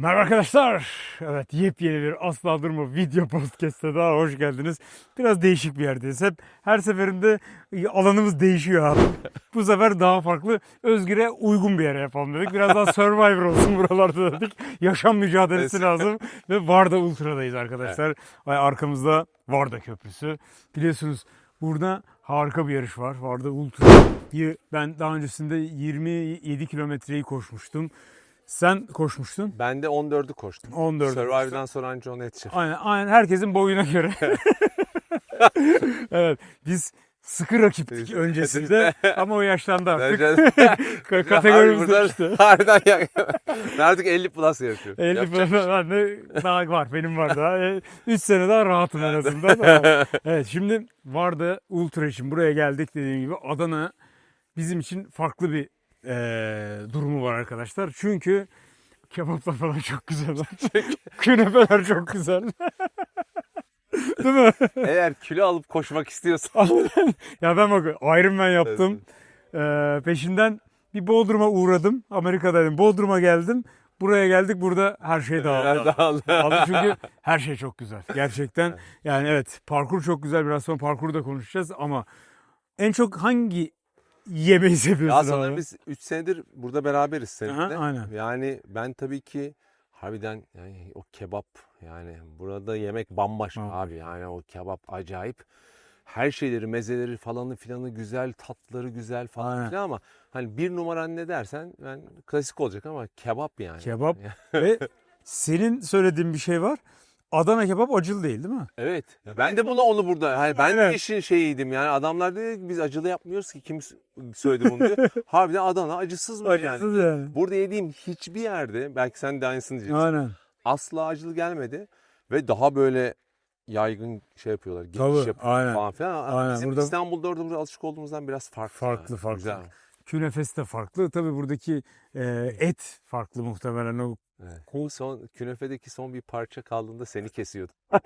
Merhaba arkadaşlar. Evet yepyeni bir Asla Durma video podcast'e daha hoş geldiniz. Biraz değişik bir yerdeyiz. Hep her seferinde alanımız değişiyor abi. Bu sefer daha farklı, Özgür'e uygun bir yere yapalım dedik. Biraz daha Survivor olsun buralarda dedik. Yaşam mücadelesi Evet. lazım. Ve Varda Ultra'dayız arkadaşlar. Ay, Arkamızda Varda Köprüsü. Biliyorsunuz burada harika bir yarış var. Varda Ultra'yı ben daha öncesinde 27 kilometreyi koşmuştum. Sen koşmuştun. Ben de 14'ü koştum. 14. Survivor'dan sonra anca ona yetişir. Aynen, aynen herkesin boyuna göre. evet biz sıkı rakiptik öncesinde ama o yaşlandı artık. Kategorimiz değişti. Harbiden ya. ben artık 50 plus yaşıyorum. 50 Yapacak falan ben de daha var benim var daha. 3 sene daha rahatım en azından. Ama- evet şimdi vardı Ultra için buraya geldik dediğim gibi Adana bizim için farklı bir eee, durumu var arkadaşlar. Çünkü kebaplar falan çok güzeller. Künefeler çok güzel. Değil mi? Eğer kilo alıp koşmak istiyorsan. ya ben bak Iron Man yaptım. Ee, peşinden bir Bodrum'a uğradım. Amerika'daydım. Bodrum'a geldim. Buraya geldik. Burada her şey dağıldı. Dağıldı. Abi çünkü her şey çok güzel. Gerçekten. Yani evet parkur çok güzel. Biraz sonra parkuru da konuşacağız ama en çok hangi yemeği Ya seviyorsun sanırım abi? biz 3 senedir burada beraberiz seninle. Aha, aynen. Yani ben tabii ki harbiden yani o kebap yani burada yemek bambaşka Evet. abi yani o kebap acayip. Her şeyleri, mezeleri falanı filanı güzel, tatları güzel falan Aynen. filan ama hani bir numaran ne dersen ben klasik olacak ama kebap yani. Kebap. Ve senin söylediğin bir şey var. Adana kebap acılı değil değil mi? Evet. Ben de bunu onu burada. Hani ben de işin şeyiydim yani adamlar dedi ki, biz acılı yapmıyoruz ki kim söyledi bunu diyor. Harbiden Adana acısız mı yani? Acısız yani. Burada yediğim hiçbir yerde belki sen de aynısını diyeceksin. Aynen. Asla acılı gelmedi ve daha böyle yaygın şey yapıyorlar. Geçiş Tabii, yapıyorlar aynen. falan filan. Aynen, Bizim burada- İstanbul'da orada burada alışık olduğumuzdan biraz farklı. Farklı, yani. farklı. Güzel. Künefesi de farklı. Tabii buradaki e, et farklı muhtemelen. O Evet. Kol- Son künefedeki son bir parça kaldığında seni kesiyordu.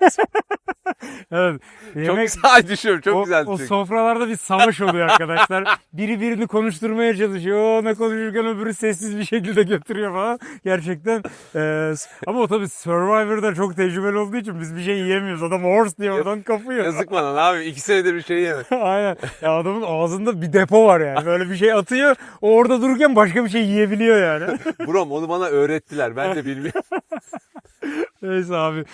Evet. Çok Yemek, güzel düşüyorum. Çok o, güzel o çünkü. sofralarda bir savaş oluyor arkadaşlar. Biri birini konuşturmaya çalışıyor. O ne konuşurken öbürü sessiz bir şekilde götürüyor falan. Gerçekten. e, ama o tabii Survivor'da çok tecrübeli olduğu için biz bir şey yiyemiyoruz. Adam horse diye oradan kapıyor. Yazık bana abi. iki senedir bir şey yemedim. Aynen. Ya adamın ağzında bir depo var yani. Böyle bir şey atıyor. O orada dururken başka bir şey yiyebiliyor yani. Brom onu bana öğrettiler. Ben de bilmiyorum. Neyse abi.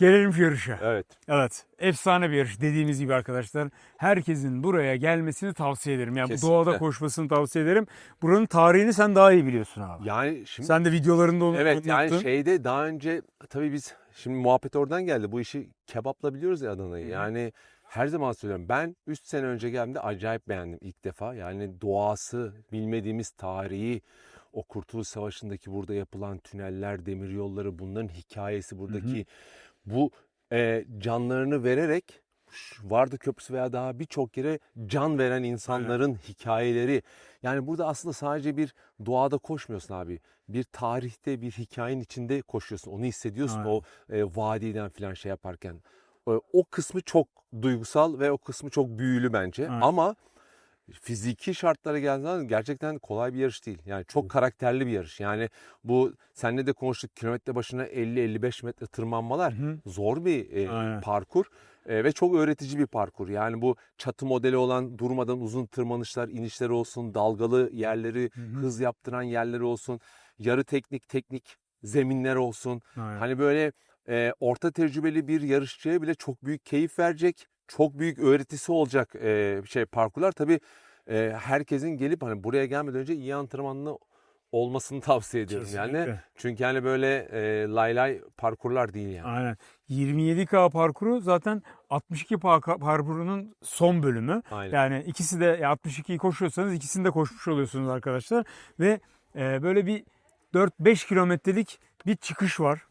Gelelim şu yarışa. evet. Evet. Efsane bir yarış. Dediğimiz gibi arkadaşlar. Herkesin buraya gelmesini tavsiye ederim. Yani bu Kesinlikle. doğada koşmasını tavsiye ederim. Buranın tarihini sen daha iyi biliyorsun abi. Yani şimdi Sen de videolarında onu evet yani anlattın. şeyde daha önce tabii biz şimdi muhabbet oradan geldi. Bu işi kebapla biliyoruz ya Adana'yı. Yani her zaman söylüyorum. Ben 3 sene önce geldiğimde acayip beğendim ilk defa. Yani doğası, bilmediğimiz tarihi, o Kurtuluş Savaşı'ndaki burada yapılan tüneller, demir yolları, bunların hikayesi buradaki bu e, canlarını vererek Vardı Köprüsü veya daha birçok yere can veren insanların hikayeleri. Yani burada aslında sadece bir doğada koşmuyorsun abi. Bir tarihte bir hikayenin içinde koşuyorsun. Onu hissediyorsun Aynen. o e, vadiden falan şey yaparken. O, o kısmı çok duygusal ve o kısmı çok büyülü bence. Aynen. Ama fiziki şartlara geldiği zaman gerçekten kolay bir yarış değil. Yani çok karakterli bir yarış. Yani bu seninle de konuştuk kilometre başına 50-55 metre tırmanmalar Hı. zor bir e, Aynen. parkur E, ve çok öğretici bir parkur. Yani bu çatı modeli olan durmadan uzun tırmanışlar, inişler olsun, dalgalı yerleri, hı. hız yaptıran yerleri olsun, yarı teknik teknik zeminler olsun. Aynen. Hani böyle e, orta tecrübeli bir yarışçıya bile çok büyük keyif verecek, çok büyük öğretisi olacak e, şey parkurlar. Tabii e, herkesin gelip hani buraya gelmeden önce iyi antrenmanlı olmasını tavsiye ediyorum yani. Kesinlikle. Çünkü hani böyle e, lay lay parkurlar değil yani. Aynen. 27K parkuru zaten 62 pa- parkurunun son bölümü. Aynen. Yani ikisi de ya 62'yi koşuyorsanız ikisini de koşmuş oluyorsunuz arkadaşlar. Ve e, böyle bir 4-5 kilometrelik bir çıkış var.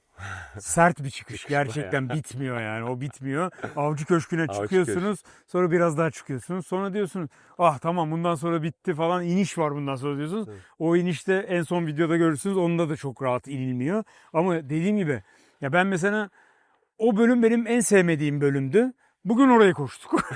Sert bir çıkış. Gerçekten bitmiyor yani. O bitmiyor. Avcı Köşkü'ne Avcı çıkıyorsunuz. Sonra biraz daha çıkıyorsunuz. Sonra diyorsunuz ah tamam bundan sonra bitti falan. iniş var bundan sonra diyorsunuz. Evet. O inişte en son videoda görürsünüz. Onda da çok rahat inilmiyor. Ama dediğim gibi ya ben mesela o bölüm benim en sevmediğim bölümdü. Bugün orayı koştuk.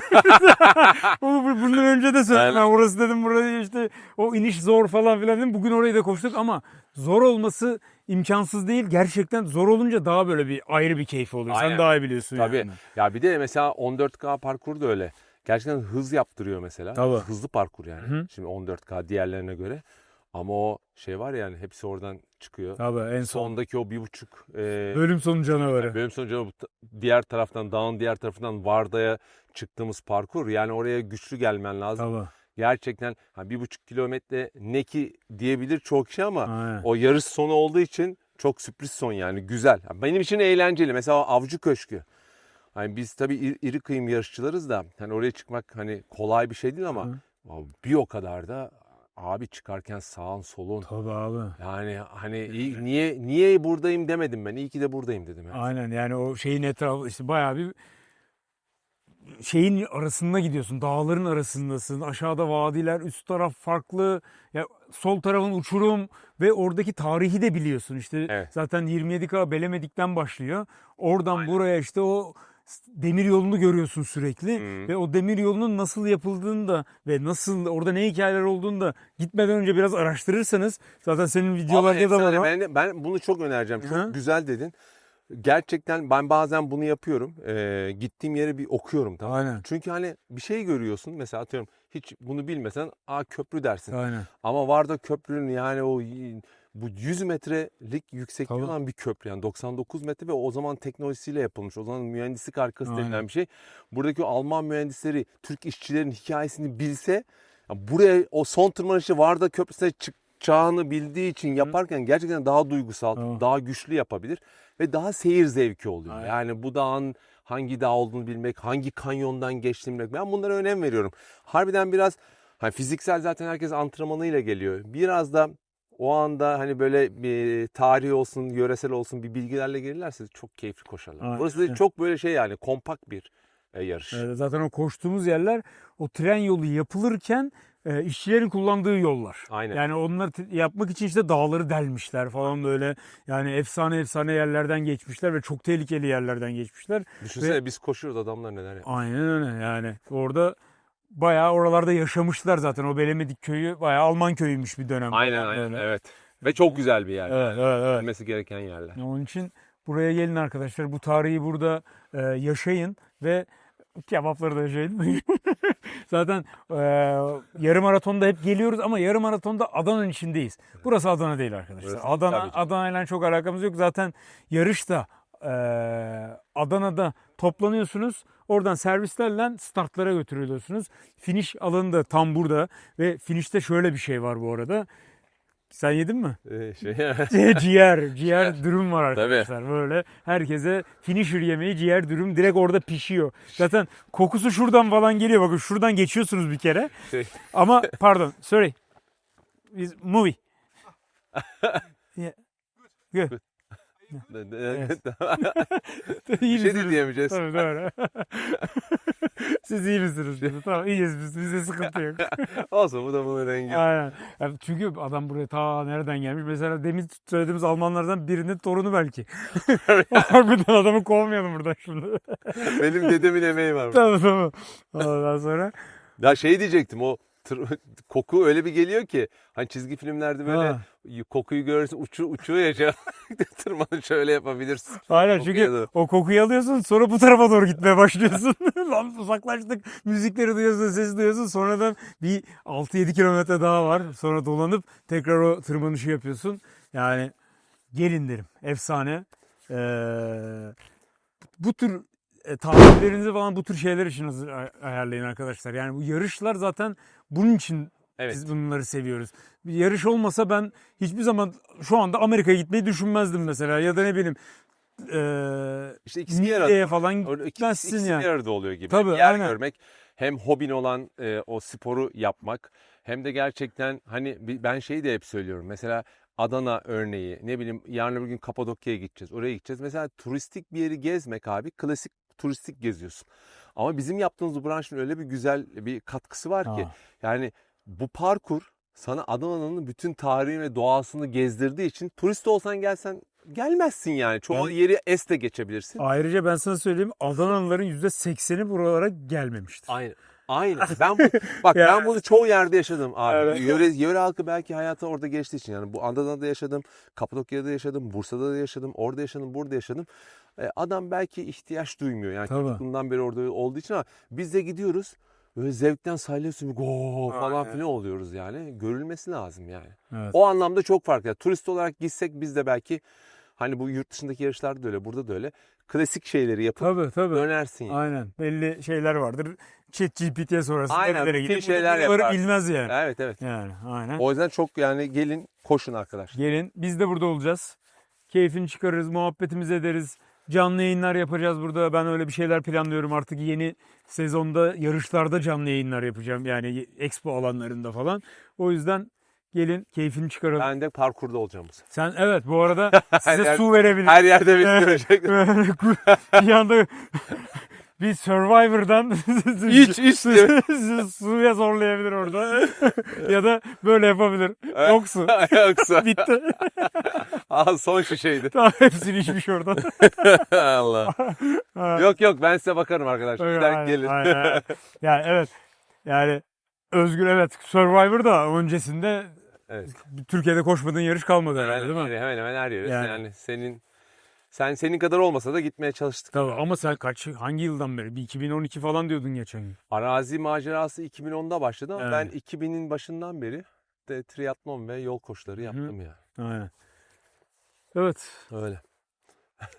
Bu- bu- Bundan önce de söyledim. Yani- orası dedim burayı işte o iniş zor falan filan dedim. Bugün orayı da koştuk ama zor olması imkansız değil. Gerçekten zor olunca daha böyle bir ayrı bir keyfi oluyor. Sen Aynen. daha iyi biliyorsun Tabii. yani. Ya bir de mesela 14K parkur da öyle. Gerçekten hız yaptırıyor mesela. Tabii. Hızlı parkur yani. Hı. Şimdi 14K diğerlerine göre. Ama o şey var yani hepsi oradan çıkıyor. Tabii en son Sondaki o bir buçuk e, bölüm sonu canavarı. bölüm sonucu bu ta- diğer taraftan dağın diğer tarafından Varda'ya çıktığımız parkur. Yani oraya güçlü gelmen lazım. Tabii. Gerçekten ha, bir buçuk kilometre ne ki diyebilir çok kişi ama Aynen. o yarış sonu olduğu için çok sürpriz son yani güzel. Benim için eğlenceli. Mesela Avcı Köşkü. Hani biz tabii iri, iri kıyım yarışçılarız da hani oraya çıkmak hani kolay bir şey değil ama Hı. abi bir o kadar da abi çıkarken sağın solun Tabii abi. yani hani iyi- niye niye buradayım demedim ben. İyi ki de buradayım dedim. Yani. Aynen yani o şeyin etrafı işte bayağı bir şeyin arasında gidiyorsun. Dağların arasındasın. Aşağıda vadiler, üst taraf farklı. Ya sol tarafın uçurum ve oradaki tarihi de biliyorsun. İşte Evet. zaten 27K Belemedik'ten başlıyor. Oradan Aynen. buraya işte o demir yolunu görüyorsun sürekli Hı. ve o demir yolunun nasıl yapıldığını da ve nasıl orada ne hikayeler olduğunu da gitmeden önce biraz araştırırsanız zaten senin videolarda da var. Ben, ben bunu çok önereceğim. Çok Hı. güzel dedin. Gerçekten ben bazen bunu yapıyorum. Ee, gittiğim yere bir okuyorum tamam. Aynen. Çünkü hani bir şey görüyorsun mesela atıyorum hiç bunu bilmesen aa köprü dersin. Aynen. Ama Varda köprünün yani o bu 100 metrelik yüksekliği Tabii. olan bir köprü yani 99 metre ve o zaman teknolojisiyle yapılmış. O zaman mühendislik arkası Aynen. denilen bir şey. Buradaki Alman mühendisleri Türk işçilerin hikayesini bilse ya buraya o son tırmanışı Varda köprüsüne çıkacağını bildiği için yaparken gerçekten daha duygusal, Tamam. daha güçlü yapabilir ve daha seyir zevki oluyor. Aynen. Yani bu dağın hangi dağ olduğunu bilmek, hangi kanyondan geçtiğini bilmek. Ben bunlara önem veriyorum. Harbiden biraz hani fiziksel zaten herkes antrenmanıyla geliyor. Biraz da o anda hani böyle bir tarih olsun, yöresel olsun bir bilgilerle gelirlerse çok keyifli koşarlar. Aynen. Burası da çok böyle şey yani kompakt bir e, yarış. Evet, zaten o koştuğumuz yerler o tren yolu yapılırken e, işçilerin kullandığı yollar. Aynen. Yani onları t- yapmak için işte dağları delmişler falan böyle. Yani efsane efsane yerlerden geçmişler ve çok tehlikeli yerlerden geçmişler. Düşünsene biz koşuyoruz adamlar neler yapıyor. Aynen öyle yani. Orada bayağı oralarda yaşamışlar zaten. O Belemedik köyü bayağı Alman köyüymüş bir dönem. Aynen aynen Öyle. evet. Ve çok güzel bir yer. Evet, evet, evet. Bilmesi gereken yerler. Onun için buraya gelin arkadaşlar. Bu tarihi burada e, yaşayın ve kebapları da yaşayın. Zaten e, yarım maratonda hep geliyoruz ama yarım maratonda Adana'nın içindeyiz. Burası Adana değil arkadaşlar. Burası- Adana. Adana ile çok alakamız yok. Zaten yarışta e, Adana'da toplanıyorsunuz. Oradan servislerle startlara götürülüyorsunuz. Finish alanı da tam burada ve finişte şöyle bir şey var bu arada. Sen yedin mi? Ee, şey, ciğer, ciğer, dürüm var Tabii. arkadaşlar. Böyle herkese finisher yemeği ciğer dürüm direkt orada pişiyor. Zaten kokusu şuradan falan geliyor. Bakın şuradan geçiyorsunuz bir kere. şey, Ama pardon, sorry. Is movie. Yeah. Good. İyi bir şey de diyemeyeceğiz. Tabii doğru. Siz iyi misiniz? şimdi? Tamam iyiyiz biz. Bizde sıkıntı yok. Olsun bu da bunun rengi. Aynen. Yani çünkü adam buraya ta nereden gelmiş? Mesela demin söylediğimiz Almanlardan birinin torunu belki. Harbiden adamı kovmayalım buradan şimdi. Benim dedemin emeği var. tamam tamam. Ondan sonra. Ya şey diyecektim o koku öyle bir geliyor ki hani çizgi filmlerde böyle Ha. kokuyu görürsün uçu, uçuyor ya şey, tırmanı şöyle yapabilirsin. Aynen çünkü da- o kokuyu alıyorsun sonra bu tarafa doğru gitmeye başlıyorsun. Lan uzaklaştık. Müzikleri duyuyorsun, sesi duyuyorsun. Sonradan bir 6-7 kilometre daha var. Sonra dolanıp tekrar o tırmanışı yapıyorsun. Yani gelin derim. Efsane. Ee, bu tür e, tatillerinizi falan bu tür şeyler için hazır- ay- ayarlayın arkadaşlar. Yani bu yarışlar zaten bunun için Evet. biz bunları seviyoruz. Bir yarış olmasa ben hiçbir zaman şu anda Amerika'ya gitmeyi düşünmezdim mesela. Ya da ne bileyim eee İşte ikisi bir arada. Falan gitmezsin ikisi yani. bir arada oluyor gibi. Tabii, Hem yer aynen. görmek hem hobin olan e, o sporu yapmak hem de gerçekten hani ben şeyi de hep söylüyorum. Mesela Adana örneği ne bileyim yarın öbür gün Kapadokya'ya gideceğiz. Oraya gideceğiz. Mesela turistik bir yeri gezmek abi klasik turistik geziyorsun. Ama bizim yaptığımız bu branşın öyle bir güzel bir katkısı var ki. Ha. Yani bu parkur sana Adana'nın bütün tarihi ve doğasını gezdirdiği için turist olsan gelsen gelmezsin yani. Çoğu Ben- yeri es de geçebilirsin. Ayrıca ben sana söyleyeyim Adanalıların %80'i buralara gelmemiştir. Aynen. Aynen. Ben bu, bak Ya. ben bunu çoğu yerde yaşadım abi. Evet. Yöre, yöre halkı belki hayatı orada geçtiği için yani bu Adana'da yaşadım, Kapadokya'da yaşadım, Bursa'da da yaşadım, orada yaşadım, burada yaşadım. E, adam belki ihtiyaç duymuyor yani çocukluğundan beri orada olduğu için ama biz de gidiyoruz böyle zevkten saylıyorsun go falan filan oluyoruz yani. Görülmesi lazım yani. Evet. O anlamda çok farklı. Yani turist olarak gitsek biz de belki hani bu yurt dışındaki yarışlarda da öyle, burada da öyle. Klasik şeyleri yapıp Tabii tabii. dönersin yani. Aynen. Belli şeyler vardır. Chat GPT'ye sonrasında Aynen, nerelere gidip şeyler yaparsın. bilmez yani. Evet evet. Yani aynen. O yüzden çok yani gelin koşun arkadaşlar. Gelin biz de burada olacağız. Keyfini çıkarırız, muhabbetimizi ederiz. Canlı yayınlar yapacağız burada. Ben öyle bir şeyler planlıyorum artık yeni sezonda yarışlarda canlı yayınlar yapacağım. Yani expo alanlarında falan. O yüzden gelin keyfini çıkaralım. Ben de parkurda olacağım bu sefer. Sen evet bu arada size yer- su verebilirim. Her yerde beni görecek. Bir anda bir Survivor'dan İç, iç suya zorlayabilir orada. ya da böyle yapabilir. Yok su. Yoksa. Bitti. Aa, son şişeydi. Tamam hepsini içmiş oradan. Allah. yok yok ben size bakarım arkadaşlar. Sizler aynen, gelin. aynen. Yani evet. Yani Özgür evet Survivor'da öncesinde Evet. Türkiye'de koşmadığın yarış kalmadı herhalde değil mi? hemen hemen her yere. Yani. Yani. senin sen senin kadar olmasa da gitmeye çalıştık. Tabii ama sen kaç hangi yıldan beri? Bir 2012 falan diyordun geçen gün. Arazi macerası 2010'da başladı ama Evet. ben 2000'in başından beri de triatlon ve yol koşuları yaptım ya. Aynen. Evet. Öyle.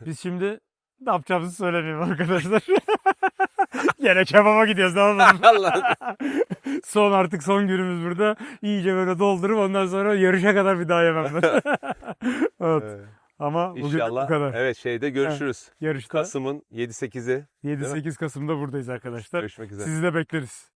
Biz şimdi ne yapacağımızı söylemeyeyim arkadaşlar. Gene kebaba gidiyoruz ne yapalım. Allah. son artık son günümüz burada. İyice böyle doldurup ondan sonra yarışa kadar bir daha yemem ben. evet. Evet. Ama bugün İnşallah. bu kadar. Evet şeyde görüşürüz. Yarışta Kasım'ın 7-8'i 7-8 Kasım'da buradayız arkadaşlar. görüşmek üzere. Sizi de bekleriz.